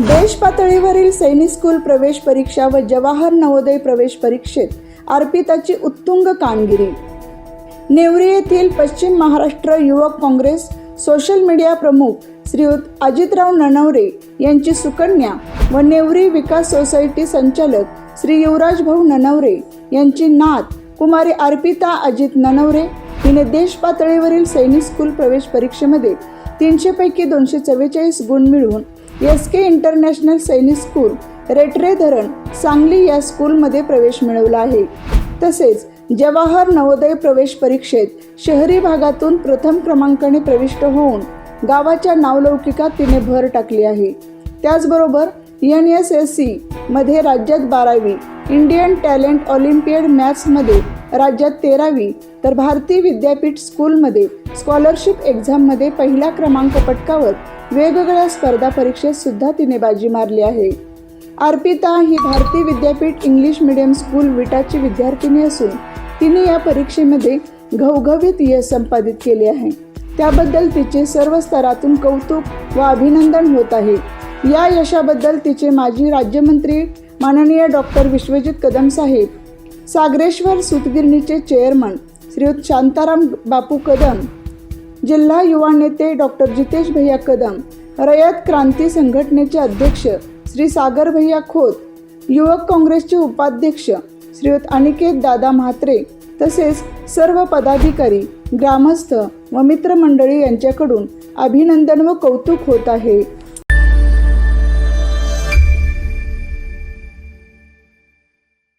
देश पातळीवरील सैनिक स्कूल प्रवेश परीक्षा व जवाहर नवोदय प्रवेश परीक्षेत अर्पिताची उत्तुंग कामगिरी. नेवरी येथील पश्चिम महाराष्ट्र युवक काँग्रेस सोशल मीडिया प्रमुख श्रीयुत अजितराव ननवरे यांची सुकन्या व नेवरी विकास सोसायटी संचालक श्री युवराज भाऊ ननवरे यांची नात कुमारी अर्पिता अजित ननवरे हिने देश पातळीवरील सैनिक स्कूल प्रवेश परीक्षेमध्ये तीनशे पैकी दोनशे चव्वेचाळीस गुण मिळवून S K international Sainik school Retare Dharan Sangli या स्कूलमध्ये प्रवेश मिळवला आहे. तसेच जवाहर नवोदय प्रवेश परीक्षेत शहरी भागातून प्रथम क्रमांकाने प्रविष्ट होऊन गावाच्या नावलौकिकात तिने भर टाकली आहे. त्याचबरोबर एन एस एस सी मध्ये राज्यात बारावी इंडियन टॅलेंट ऑलिम्पियड मॅथ्समध्ये राज्यात तेरावी तर भारतीय विद्यापीठ स्कूलमध्ये स्कॉलरशिप एक्झाममध्ये पहिला क्रमांक पटकावत वेगवेगळ्या स्पर्धा परीक्षेत सुद्धा तिने बाजी मारली आहे. अर्पिता ही भारतीय विद्यापीठ इंग्लिश मीडियम स्कूल विटाची विद्यार्थिनी असून तिने या परीक्षेमध्ये घवघवीत यश संपादित केले आहे. त्याबद्दल तिचे सर्व स्तरातून कौतुक व अभिनंदन होत आहे. या यशाबद्दल तिचे माजी राज्यमंत्री माननीय डॉक्टर विश्वजित कदम साहेब सागरेश्वर सुतगिरणीचे चेअरमन श्रीयुत शांताराम बापू कदम जिल्हा युवा नेते डॉक्टर जितेश भैया कदम रयत क्रांती संघटनेचे अध्यक्ष श्री सागर भैया खोत युवक काँग्रेसचे उपाध्यक्ष श्रीयुत अनिकेत दादा म्हात्रे तसेच सर्व पदाधिकारी ग्रामस्थ व मित्रमंडळी यांच्याकडून अभिनंदन व कौतुक होत आहे.